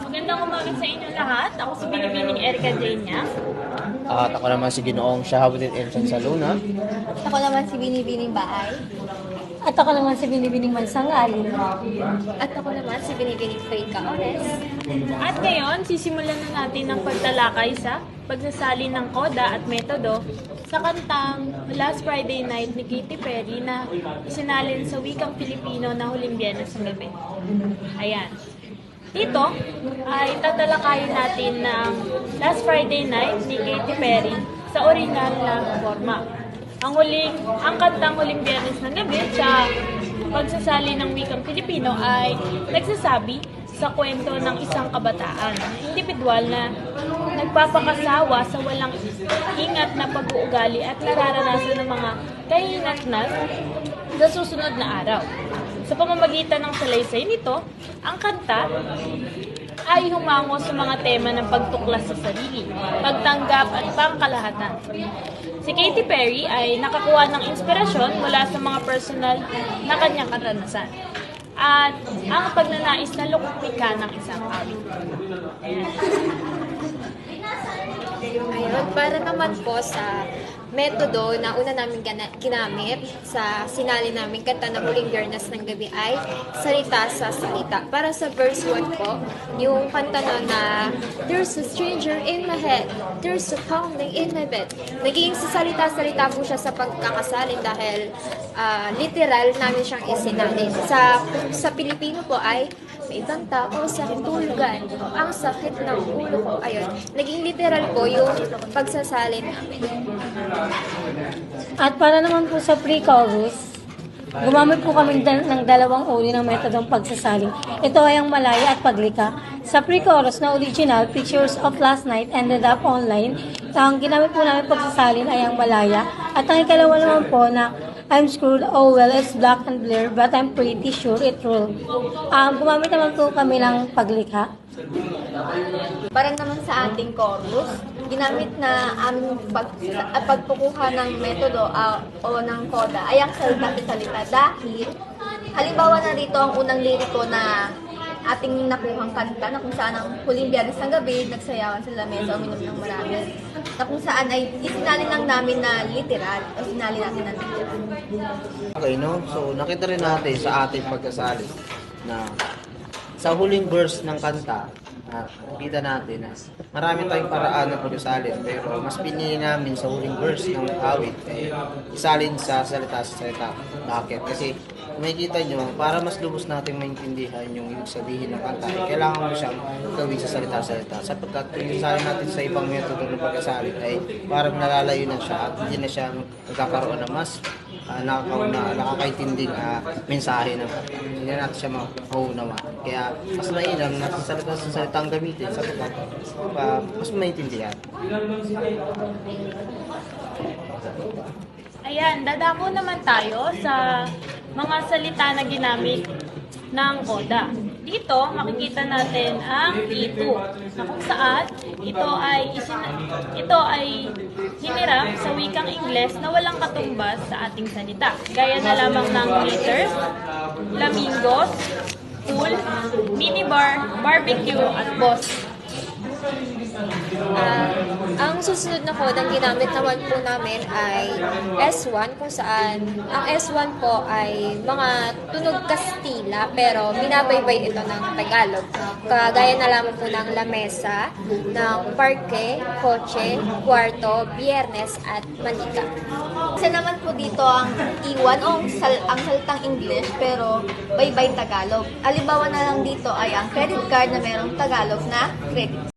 Magandang umaga sa inyo lahat. Ako si Binibining Erica Denya. At ako naman si Ginoong Shahabuddin Elson Saluna. Ako naman si Binibining Baay. At ako naman si Binibining Mansang Ali. At ako naman si Binibining Faye Caones. At ngayon, sisimulan na natin ang pagtalakay sa pagsasali ng koda at metodo sa kantang Last Friday Night ni Katy Perry na isinalin sa wikang Pilipino na huling biyernes ng gabi. Ayan. Dito ay tatalakayin natin ng Last Friday Night ni Katy Perry sa original na forma. Ang huling, ang kantang huling biyernes ng gabi sa pagsasali ng wikang Pilipino ay nagsasabi sa kwento ng isang kabataan, individual na nagpapakasawa sa walang ingat na pag-uugali at nararanasan ng mga kahinatnat sa susunod na araw. Sa pamamagitan ng salaysay nito, ang kanta ay humango sa mga tema ng pagtuklas sa sarili, pagtanggap at pangkalahatan. Si Katy Perry ay nakakuha ng inspirasyon mula sa mga personal na kanyang karanasan at ang pagnanais na lumika ng isang awit. Ayan. Ayun, para naman po sa metodo na una namin ginamit sa sinali namin kanta ng huling biyernes ng gabi ay salita sa salita. Para sa verse 1 po, yung kanta na na There's a stranger in my head, there's a pounding in my bed. Naging sa salita-salita po siya sa pagkakasalin dahil ah, literal namin siyang isinalin. Sa, sa Pilipino po ay may ibang tao sa tulugan. Ang sakit ng ulo ko. Ayun. Naging literal po yung pagsasalin namin. At para naman po sa pre-chorus, gumamit po kami ng dalawang uri ng metodong pagsasaling. Ito ay ang malaya at paglika. Sa pre-chorus na original, Pictures of Last Night ended up online, ang ginamit po namin pagsasalin ay ang malaya. At ang ikalawa naman po na I'm screwed, oh well, it's black and blur, but I'm pretty sure it will. Um, gumamit naman po kami ng paglikha. Para naman sa ating chorus, ginamit na aming pag, uh, pagkukuha ng metodo ah, o ng koda ay ang salita sa salita dahil halimbawa na rito ang unang liriko na ating nakuhang kanta na kung saan ang huling biyernes ng gabi, nagsayawan sa lamesa, uminom ng marami. Na kung saan ay isinali lang namin na literal o sinali natin na literal. Okay, no? So, nakita rin natin sa ating pagkasali na sa huling verse ng kanta, uh, kita natin na marami tayong paraan ng pagkasalin pero mas pinili namin sa huling verse ng awit eh, isalin sa salita sa salita. Bakit? Kasi makikita nyo, para mas lubos natin maintindihan yung ibig sabihin ng kanta, eh, kailangan mo siyang gawin sa salita-salita. Sapagkat kung isalin natin sa ibang metodo ng pagkasalin ay parang nalalayo na siya at hindi na siya magkakaroon ng mas uh, nakakauna, nakakaintinding uh, mensahe ng kanta. Hindi na natin siya mahunawa. Kaya mas mainam na sa salita sa salita ang gamitin sapagkat uh, mas maintindihan. Ayan, dadako naman tayo sa mga salita na ginamit ng koda. Dito, makikita natin ang E2 na kung saan ito ay ito ay hiniram sa wikang Ingles na walang katumbas sa ating salita. Gaya na lamang ng liters, flamingos, pool, minibar, barbecue, at boss. Ah, ang susunod na code ang ginamit naman po namin ay S1 kung saan ang S1 po ay mga tunog Kastila pero binabaybay ito ng Tagalog. Kagaya na lamang po ng lamesa, ng parke, kotse, kwarto, biyernes at manika. Isa naman po dito ang iwan o ang, sal ang salitang English pero baybay Tagalog. Alibawa na lang dito ay ang credit card na merong Tagalog na credit